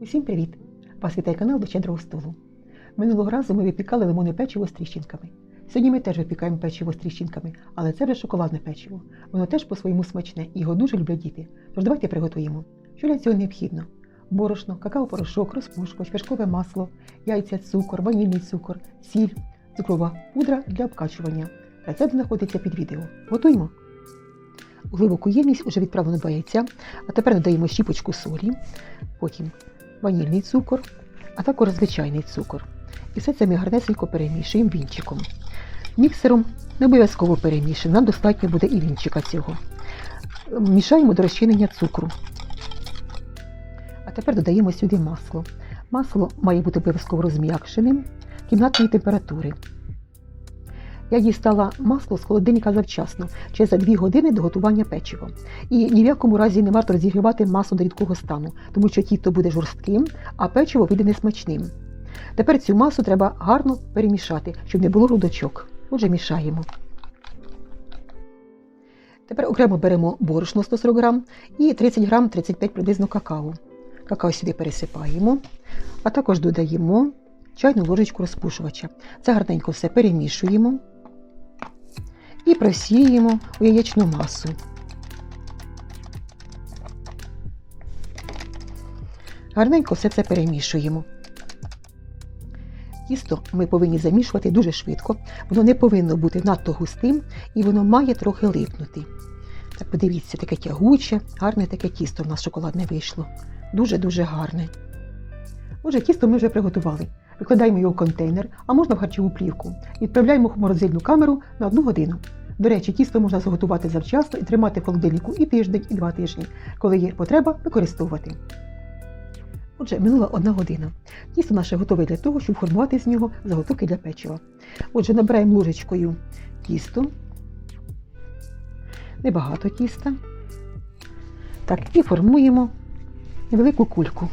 Усім привіт! Вас вітає канал до Щедрого столу. Минулого разу ми випікали лимонне печиво з тріщинками. Сьогодні ми теж випікаємо печиво з тріщинками, але це вже шоколадне печиво. Воно теж по-своєму смачне і його дуже люблять діти. Тож давайте приготуємо. Що для цього необхідно? Борошно, какао-порошок, розпушувач, вершкове масло, яйця, цукор, ванільний цукор, сіль, цукрова пудра для обкачування. Рецепт знаходиться під відео. Готуємо. Глибоку ємність вже відправлено два яйця, а тепер додаємо щіпочку солі, потім ванільний цукор, а також звичайний цукор. І все це ми гарнесенько перемішуємо вінчиком. Міксером не обов'язково перемішуємо, нам достатньо буде і вінчика цього. Мішаємо до розчинення цукру. А тепер додаємо сюди масло. Масло має бути обов'язково розм'якшеним кімнатної температури. Я дістала масло з холодильника завчасно, ще за 2 години до готування печива. І ні в якому разі не варто розігрівати масло до рідкого стану, тому що тісто буде жорстким, а печиво вийде несмачним. Тепер цю масу треба гарно перемішати, щоб не було грудочок. Отже, мішаємо. Тепер окремо беремо борошно 140 грам і 30 грам 35 приблизно какао. Какао сюди пересипаємо, а також додаємо чайну ложечку розпушувача. Це гарненько все перемішуємо і просіємо у яєчну масу. Гарненько все це перемішуємо. Тісто ми повинні замішувати дуже швидко, воно не повинно бути надто густим і воно має трохи липнути. Так, подивіться, таке тягуче, гарне таке тісто в нас шоколадне вийшло. Дуже-дуже гарне. Отже, тісто ми вже приготували. Викладаємо його в контейнер, а можна в харчову плівку. Відправляємо в морозильну камеру на одну годину. До речі, тісто можна заготувати завчасно і тримати в холодильнику і тиждень, і два тижні, коли є потреба використовувати. Отже, минула одна година. Тісто наше готове для того, щоб формувати з нього заготовки для печива. Отже, набираємо ложечкою тісто, небагато тіста. Так, і формуємо невелику кульку.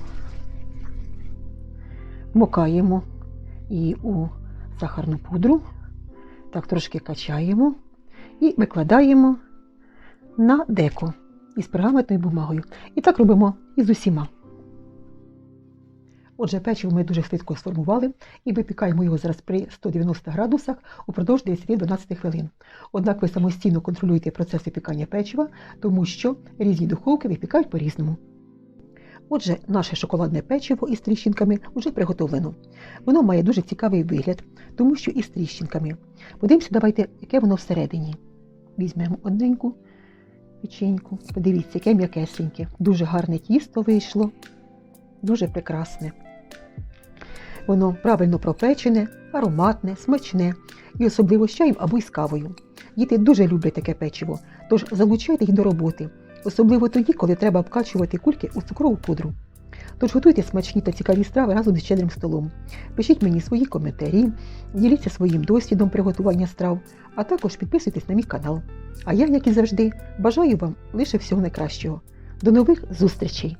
Вмокаємо її у сахарну пудру, так трошки качаємо і викладаємо на деко із пергаментною бумагою. І так робимо із усіма. Отже, печиво ми дуже швидко сформували і випікаємо його зараз при 190 градусах упродовж 10-12 хвилин. Однак ви самостійно контролюєте процес випікання печива, тому що різні духовки випікають по-різному. Отже, наше шоколадне печиво із тріщинками вже приготовлено. Воно має дуже цікавий вигляд, тому що із тріщинками. Подивимося, давайте, яке воно всередині. Візьмемо одненьку печеньку. Подивіться, яке м'якесеньке. Дуже гарне тісто вийшло, дуже прекрасне. Воно правильно пропечене, ароматне, смачне і особливо з чаєм або із кавою. Діти дуже люблять таке печиво, тож залучайте їх до роботи, особливо тоді, коли треба обкачувати кульки у цукрову пудру. Тож готуйте смачні та цікаві страви разом з щедрим столом. Пишіть мені свої коментарі, діліться своїм досвідом приготування страв, а також підписуйтесь на мій канал. А я, як і завжди, бажаю вам лише всього найкращого. До нових зустрічей!